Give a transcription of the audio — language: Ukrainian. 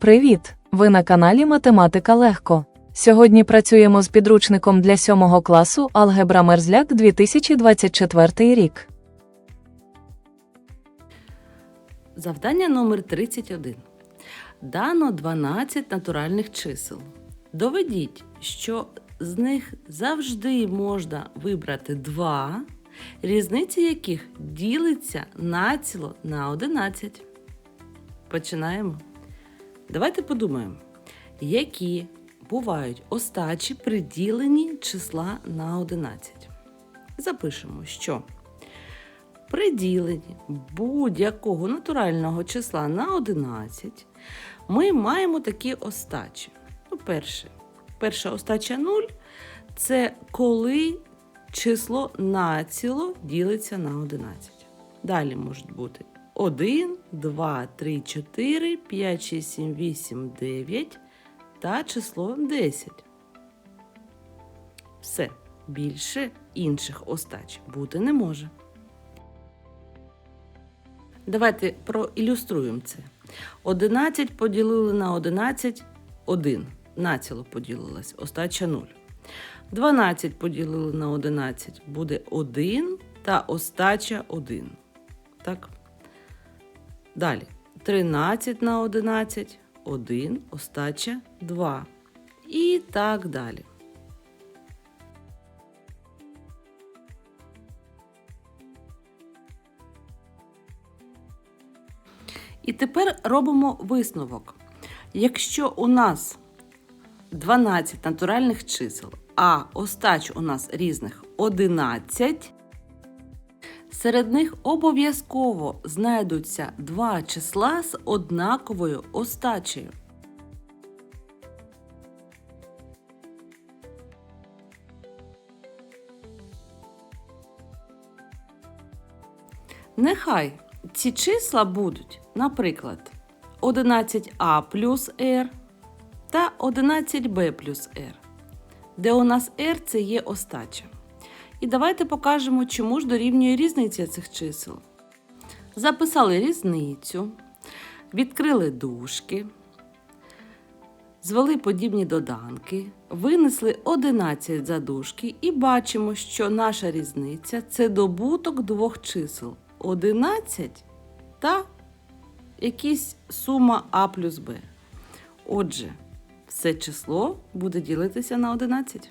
Привіт! Ви на каналі Математика Легко. Сьогодні працюємо з підручником для 7 класу Алгебра Мерзляк 2024 рік. Завдання номер 31. Дано 12 натуральних чисел. Доведіть, що з них завжди можна вибрати 2, різниця яких ділиться націло на 11. Починаємо. Давайте подумаємо, які бувають остачі при діленні числа на 11. Запишемо, що при діленні будь-якого натурального числа на 11 ми маємо такі остачі. Ну, перше, перша остача 0 це коли число націло ділиться на 11. Далі можуть бути 1, 2, 3, 4, 5, 6, 7, 8, 9 та число 10. Все. Більше інших остач бути не може. Давайте проілюструємо це. 11 поділили на 11 1. Націло поділилась, остача 0. 12 поділили на 11 буде 1 та остача 1. Так. Далі. 13 на 11 1, остача 2. І так далі. І тепер робимо висновок. Якщо у нас 12 натуральних чисел, а остач у нас різних 11, серед них обов'язково знайдуться два числа з однаковою остачею. Нехай ці числа будуть, наприклад, 11а плюс r та 11b плюс r, де у нас r це є остача. І давайте покажемо, чому ж дорівнює різниця цих чисел. Записали різницю, відкрили дужки, звели подібні доданки, винесли 11 за дужки і бачимо, що наша різниця це добуток двох чисел 11 та якась сума А плюс Б. Отже, все число буде ділитися на 11.